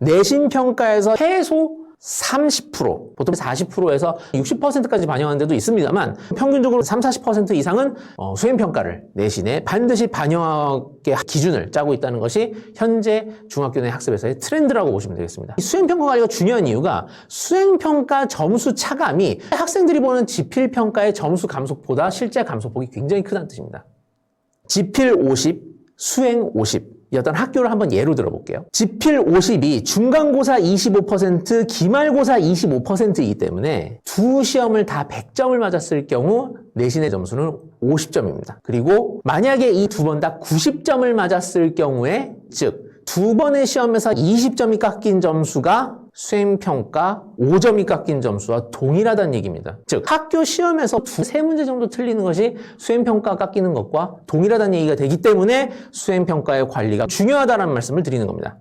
내신 평가에서 최소 30% 보통 40%에서 60%까지 반영하는 데도 있습니다만 평균적으로 3, 40% 이상은 어, 수행 평가를 내신에 반드시 반영하게 기준을 짜고 있다는 것이 현재 중학교 내 학습에서의 트렌드라고 보시면 되겠습니다. 이 수행 평가 관리가 중요한 이유가 수행 평가 점수 차감이 학생들이 보는 지필 평가의 점수 감속보다 실제 감속폭이 굉장히 크다는 뜻입니다. 지필 50, 수행 50. 이 어떤 학교를 한번 예로 들어볼게요. 지필 50이 중간고사 25%, 기말고사 25%이기 때문에 두 시험을 다 100점을 맞았을 경우 내신의 점수는 50점입니다. 그리고 만약에 이 두 번 다 90점을 맞았을 경우에 즉 두 번의 시험에서 20점이 깎인 점수가 수행평가 5점이 깎인 점수와 동일하다는 얘기입니다. 즉, 학교 시험에서 두세 문제 정도 틀리는 것이 수행평가 깎이는 것과 동일하다는 얘기가 되기 때문에 수행평가의 관리가 중요하다는 말씀을 드리는 겁니다.